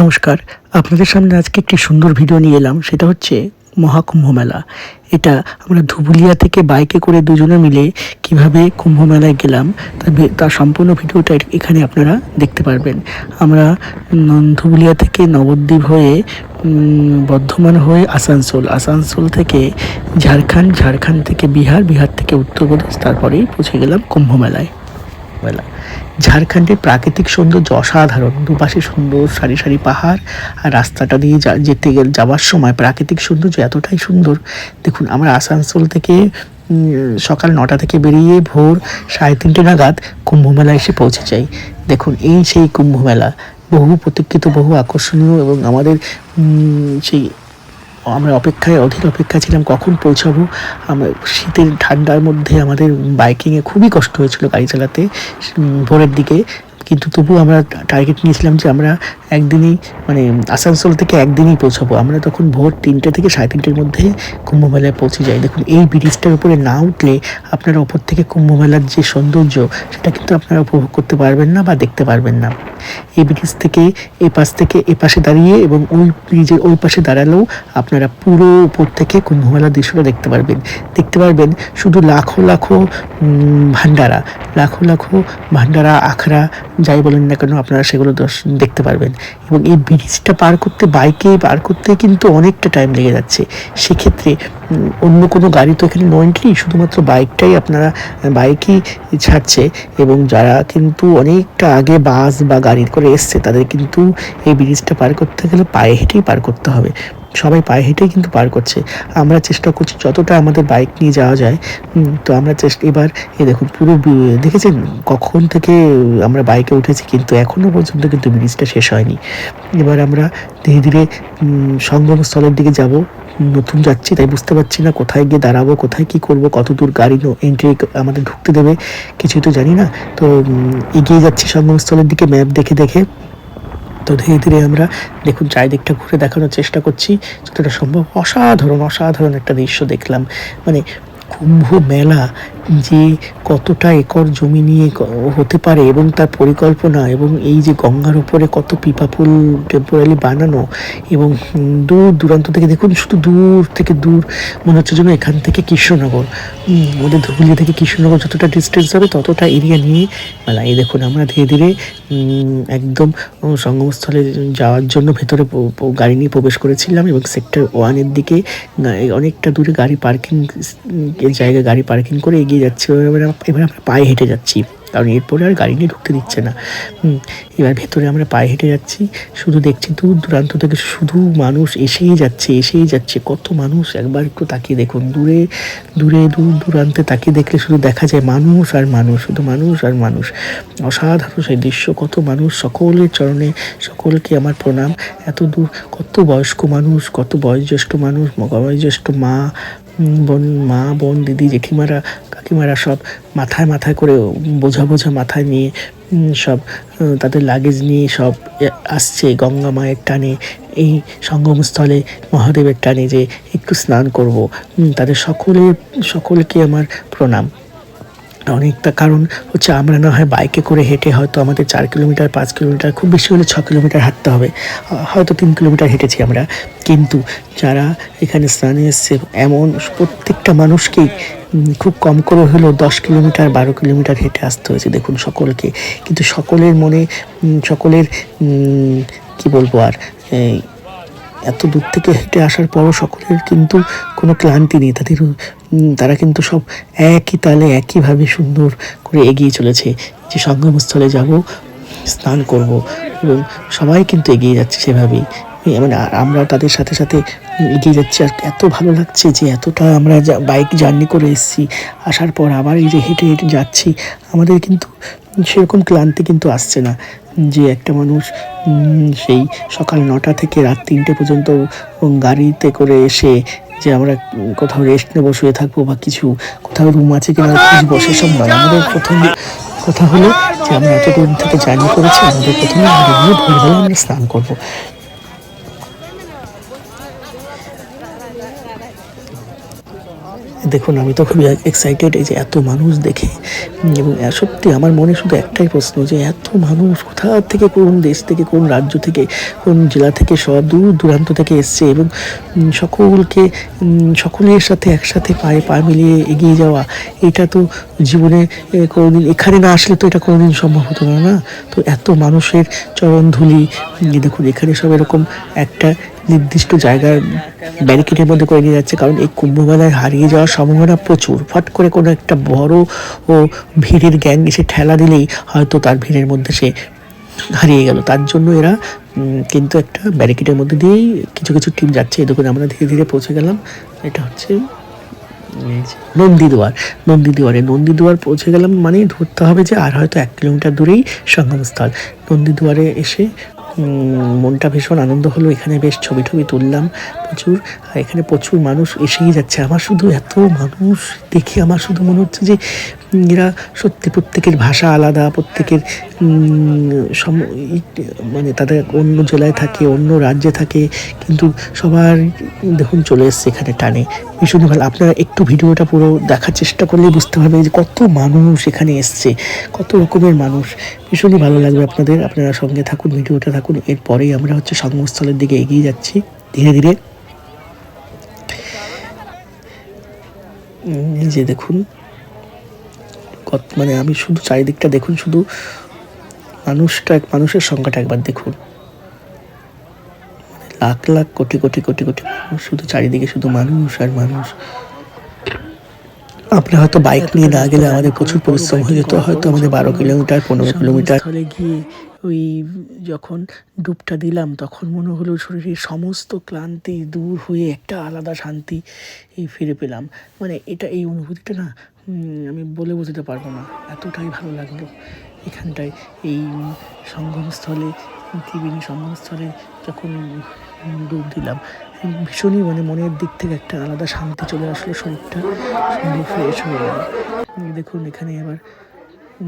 নমস্কার। আপনাদের সামনে আজকে একটি সুন্দর ভিডিও নিয়ে এলাম, সেটা হচ্ছে মহাকুম্ভ মেলা। এটা আমরা ধুবুলিয়া থেকে বাইকে করে দুজনে মিলে কীভাবে কুম্ভ মেলায় গেলাম, তার সম্পূর্ণ ভিডিওটা এখানে আপনারা দেখতে পারবেন। আমরা ধুবুলিয়া থেকে নবদ্বীপ হয়ে বর্ধমান হয়ে আসানসোল। আসানসোল থেকে ঝাড়খণ্ড ঝাড়খণ্ড থেকে বিহার বিহার থেকে উত্তরপ্রদেশ, তারপরেই পৌঁছে গেলাম কুম্ভ মেলায়। মেলা। ঝাড়খণ্ডের প্রাকৃতিক সৌন্দর্য অসাধারণ। দুপাশে সুন্দর সারি সারি পাহাড় আর রাস্তাটা দিয়ে যেতে গেলে যাওয়ার সময় প্রাকৃতিক সৌন্দর্য এতটাই সুন্দর। দেখুন, আমরা আসানসোল থেকে সকাল নটা থেকে বেরিয়ে ভোর সাড়ে তিনটে নাগাদ কুম্ভ মেলা এসে পৌঁছে যাই। দেখুন, এই সেই কুম্ভ মেলা বহু প্রতীক্ষিত, বহু আকর্ষণীয় এবং আমাদের সেই আমরা অপেক্ষায়, অধীর অপেক্ষা ছিলাম, কখন পৌঁছাবো? আমরা শীতের ঠান্ডার মধ্যে আমাদের বাইকিংয়ে খুবই কষ্ট হয়েছিল গাড়ি চালাতে ভোরের দিকে। কিন্তু তবু আমরা টার্গেট নিয়েছিলাম যে আমরা একদিনই মানে আসানসোল থেকে একদিনই পৌঁছাবো। আমরা তখন ভোর তিনটে থেকে সাড়ে তিনটের মধ্যে কুম্ভমেলায় পৌঁছে যাই। দেখুন, এই ব্রিজটার উপরে না উঠলে আপনারা ওপর থেকে কুম্ভমেলার যে সৌন্দর্য, সেটা কিন্তু আপনারা উপভোগ করতে পারবেন না বা দেখতে পারবেন না। এই ব্রিজ থেকে এই পাশ থেকে এ পাশে দাঁড়িয়ে এবং ওই ব্রিজের ওই পাশে দাঁড়ালেও আপনারা পুরো উপর থেকে কুম্ভমেলার দৃশ্যটা দেখতে পারবেন। দেখতে পারবেন শুধু লাখো লাখো ভান্ডারা। লাখো লাখো ভান্ডারা, আখড়া, যাই বলেন না কেন আপনারা সেগুলো দেখতে পারবেন। এবং এই ব্রিজটা পার করতে, বাইকে পার করতে কিন্তু অনেকটা টাইম লেগে যাচ্ছে। সেক্ষেত্রে অন্য কোনো গাড়ি তো এখানে নো এন্ট্রি শুধুমাত্র বাইকটাই আপনারা, বাইকই ছাড়ছে। এবং যারা কিন্তু অনেকটা আগে বাস বা গাড়ি করে এসছে, তাদের কিন্তু এই ব্রিজটা পার করতে গেলে পায়ে হেঁটেই পার করতে হবে। সবাই পায়ে হেঁটেই কিন্তু পার করছে। আমরা চেষ্টা করছি যতটা আমাদের বাইক নিয়ে যাওয়া যায় তো আমরা চেষ্টা, এবার এই দেখুন পুরো দেখেছেন কখন থেকে আমরা বাইকে উঠেছি, কিন্তু এখনও পর্যন্ত কিন্তু ব্রিজটা শেষ হয়নি। এবার আমরা ধীরে ধীরে সঙ্গমস্থলের দিকে যাব। নতুন যাচ্ছি, তাই বুঝতে পারছি না কোথায় গিয়ে দাঁড়াবো, কোথায় কি করব, কত দূর গাড়ি এন্ট্রি আমাদের ঢুকতে দেবে, কিছুই তো জানি না। তো এগিয়ে যাচ্ছি সঙ্গমস্থলের দিকে ম্যাপ দেখে দেখে। তো ধীরে ধীরে আমরা দেখুন চারিদিকটা ঘুরে দেখানোর চেষ্টা করছি, যতটা সম্ভব অসাধারণ অসাধারণ একটা দৃশ্য দেখলাম। মানে কুম্ভ মেলা যে কতটা একর জমি নিয়ে হতে পারে এবং তার পরিকল্পনা এবং এই যে গঙ্গার উপরে কত পিপাপুল টেম্পোরালি বানানো এবং দূর দূরান্ত থেকে দেখুন, শুধু দূর থেকে দূর মনে হচ্ছে যেন এখান থেকে কৃষ্ণনগর। আমাদের ধুবুলিয়া থেকে কৃষ্ণনগর যতটা ডিস্টেন্স হবে ততটা এরিয়া নিয়ে মেলা। এই দেখুন, আমরা ধীরে ধীরে একদম সঙ্গমস্থলে যাওয়ার জন্য ভেতরে গাড়ি নিয়ে প্রবেশ করেছিলাম এবং সেক্টর ওয়ানের দিকে অনেকটা দূরে গাড়ি পার্কিং জায়গায় গাড়ি পার্কিং করে এগিয়ে যাচ্ছি, এবার এবার আমরা পায়ে হেঁটে যাচ্ছি। কারণ এরপরে আর গাড়ি নিয়ে ঢুকতে দিচ্ছে না। এবার ভেতরে আমরা পায়ে হেঁটে যাচ্ছি। শুধু দেখছি দূর দূরান্ত থেকে শুধু মানুষ এসেই যাচ্ছে এসেই যাচ্ছে। কত মানুষ একবার একটু তাকিয়ে দেখুন। দূরে দূরে, দূর দূরান্তে তাকিয়ে দেখলে শুধু দেখা যায় মানুষ আর মানুষ, শুধু মানুষ আর মানুষ। অসাধারণ সেই দৃশ্য, কত মানুষ সকলের চরণে, সকলকে আমার প্রণাম। এত দূর, কত বয়স্ক মানুষ, কত বয়োজ্যেষ্ঠ মানুষ, বয়োজ্যেষ্ঠ মা বোন মা, বোন, দিদি, জেঠিমারা কাকিমারা সব মাথায় মাথায় করে, বোঝা বোঝা মাথায় নিয়ে সব তাদের লাগেজ নিয়ে সব আসছে গঙ্গা মায়ের টানে, এই সঙ্গমস্থলে মহাদেবের টানে যে একটু স্নান করব। তাদের সকলের, সকলকে আমার প্রণাম। অনেকটা কারণ হচ্ছে আমরা না হয় বাইকে করে হেঁটে হয়তো আমাদের চার কিলোমিটার, পাঁচ কিলোমিটার, খুব বেশি হলে ছ কিলোমিটার হাঁটতে হবে। হয়তো তিন কিলোমিটার হেঁটেছি আমরা। কিন্তু যারা এখানে স্নানে এসছে, এমন প্রত্যেকটা মানুষকেই খুব কম করে হলেও দশ কিলোমিটার, বারো কিলোমিটার হেঁটে আসতে হয়েছে দেখুন সকলকে। কিন্তু সকলের মনে সকলের কি বলব আর এত দূর থেকে হেঁটে আসার পরও সকলের কিন্তু কোনো ক্লান্তি নেই। তাদের তারা কিন্তু সব একই তালে একইভাবে সুন্দর করে এগিয়ে চলেছে যে সঙ্গমস্থলে যাব, স্নান করব এবং সবাই কিন্তু এগিয়ে যাচ্ছে সেভাবেই। মানে আমরা তাদের সাথে সাথে এগিয়ে যাচ্ছি আর এত ভালো লাগছে যে এতটা আমরা বাইক জার্নি করে এসেছি। আসার পর আবার এই যে হেঁটে হেঁটে যাচ্ছি আমাদের কিন্তু সেরকম ক্লান্তি কিন্তু আসছে না। যে একটা মানুষ সেই সকাল নটা থেকে রাত তিনটে পর্যন্ত গাড়িতে করে এসে যে আমরা কোথাও রেস্ট নেব শুয়ে থাকব বা কিছু কোথাও রুম আছে কিনা খুঁজবো সেসব নয় আমাদের প্রথম কথা হলো যে আমরা এত দূর থেকে জার্নি করেছি আমাদের প্রথমে আমরা ভোরবেলা আমরা স্নান করব। দেখুন, আমি তো খুবই এক্সাইটেড এই যে এত মানুষ দেখে। এবং সত্যি আমার মনে শুধু একটাই প্রশ্ন যে এত মানুষ কোথা থেকে, কোন দেশ থেকে, কোন রাজ্য থেকে, কোন জেলা থেকে, সব দূর দূরান্ত থেকে এসছে এবং সকলকে সকলের সাথে একসাথে পায়ে পা মিলিয়ে এগিয়ে যাওয়া, এটা তো জীবনে কোনোদিন, এখানে না আসলে তো এটা কোনোদিন সম্ভব হতো না না? তো এত মানুষের চরণ ধুলি দেখুন, এখানে সব এরকম একটা নির্দিষ্ট জায়গার ব্যারিকেডের মধ্যে করে নিয়ে যাচ্ছে, কারণ এই কুম্ভমেলায় হারিয়ে যাওয়ার সম্ভাবনা প্রচুর। ফট করে কোনো একটা বড় ও ভিড়ের গ্যাং এসে ঠেলা দিলেই হয়তো তার ভিড়ের মধ্যে সে হারিয়ে গেল। তার জন্য এরা কিন্তু একটা ব্যারিকেডের মধ্যে দিয়েই কিছু কিছু টিম যাচ্ছে। দেখুন, আমরা ধীরে ধীরে পৌঁছে গেলাম। এটা হচ্ছে নন্দীদুয়ার। নন্দীদুয়ারে, নন্দীদুয়ার পৌঁছে গেলাম মানেই ধরতে হবে যে আর হয়তো এক কিলোমিটার দূরেই সঙ্গমস্থল। নন্দীদুয়ারে এসে মনটা ভীষণ আনন্দ হলো। এখানে বেশ ছবি টবি তুললাম প্রচুর। এখানে প্রচুর মানুষ এসেই যাচ্ছে। আমার শুধু এত মানুষ দেখে আমার শুধু মনে হচ্ছে যে এরা সত্যি প্রত্যেকের ভাষা আলাদা, প্রত্যেকের মানে তাদের অন্য জেলায় থাকে, অন্য রাজ্যে থাকে, কিন্তু সবার দেখুন চলে এসছে এখানে টানে। ভীষণই ভালো আপনারা একটু ভিডিওটা পুরো দেখার চেষ্টা করলে বুঝতে পারবেন যে কত মানুষ এখানে এসছে, কত রকমের মানুষ। ভীষণই ভালো লাগবে আপনাদের, আপনারা সঙ্গে থাকুন, ভিডিওটা থাকুন। এরপরেই আমরা হচ্ছে সঙ্গমস্থলের দিকে এগিয়ে যাচ্ছি। ধীরে ধীরে। যে দেখুন, কত মানে আমি শুধু চারিদিকটা দেখুন, শুধু মানুষটা এক মানুষের সংখ্যাটা একবার দেখুন। মানে লাখ লাখ কোটি কোটি কোটি কোটি মানুষ শুধু চারিদিকে শুধু মানুষ আর মানুষ। আমরা হয়তো বাইক নিয়ে না গেলে আমাদের প্রচুর পরিশ্রম হয়ে যেত হয়তো আমাদের বারো কিলোমিটার পনেরো কিলোমিটার। স্থলে গিয়ে ওই যখন ডুবটা দিলাম তখন মনে হলো শরীরের সমস্ত ক্লান্তি দূর হয়ে একটা আলাদা শান্তি এই ফিরে পেলাম। মানে এটা এই অনুভূতিটা না আমি বলে বোঝাতে পারব না। এতটাই ভালো লাগল। এখানটায় এই সঙ্গমস্থলে ত্রিবেণী সঙ্গমস্থলে যখন ডুব দিলাম, ভীষণই মানে মনের দিক থেকে একটা আলাদা শান্তি চলে আসলো, শরীরটা সুন্দর ফ্রেশ হয়ে গেল। দেখুন এখানে আবার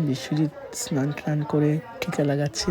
বিশ্বজিৎ স্নান টান করে টিকা লাগাচ্ছে।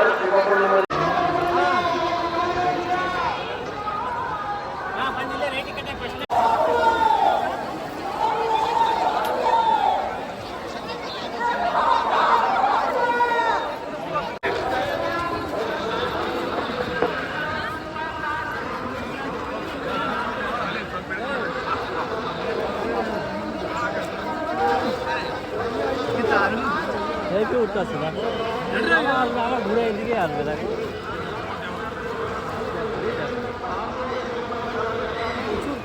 এই তো উঠতেছে না আসবে আবার ঘুরে এদিকে আসবে দেখো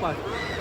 প্রচুর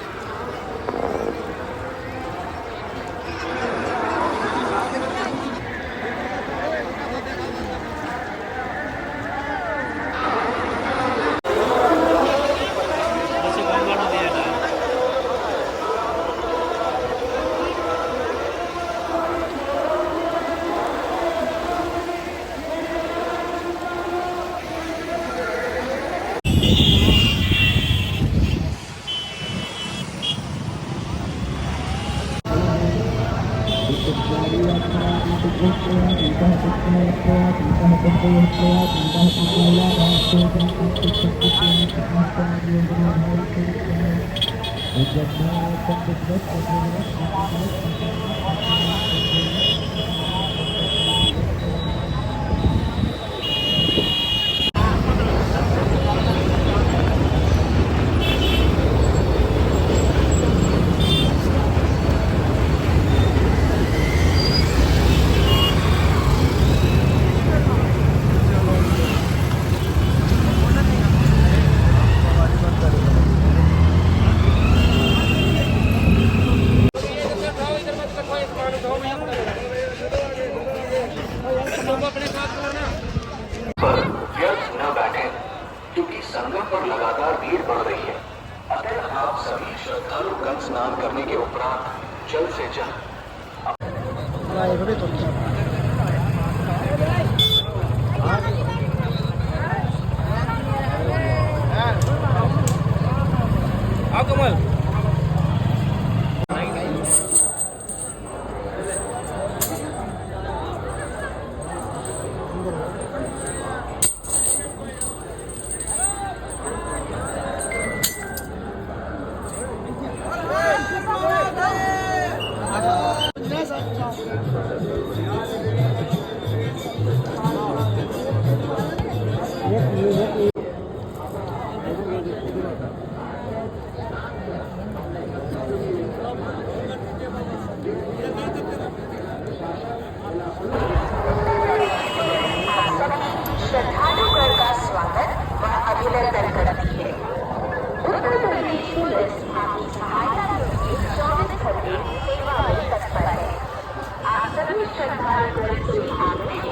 It's a nice and good look at the rest আমি শ্রদ্ধা করেছি আমি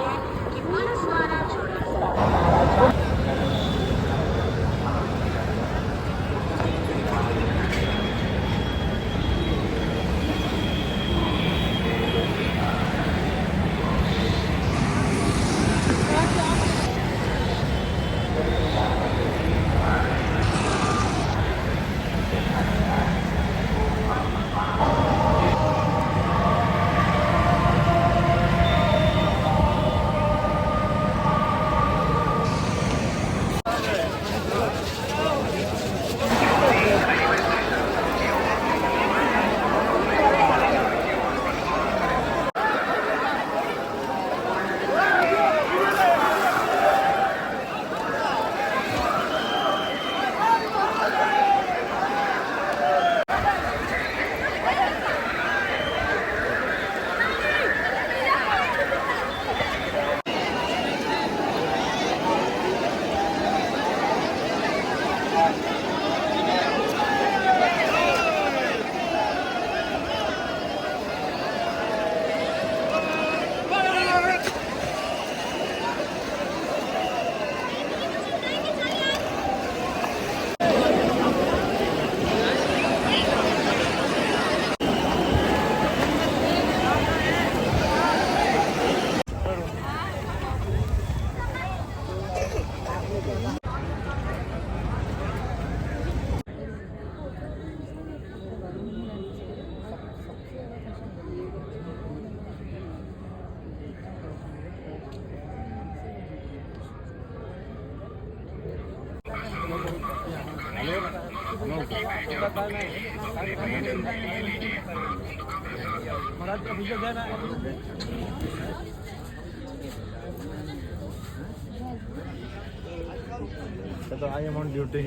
तो आई एम ऑन ड्यूटी।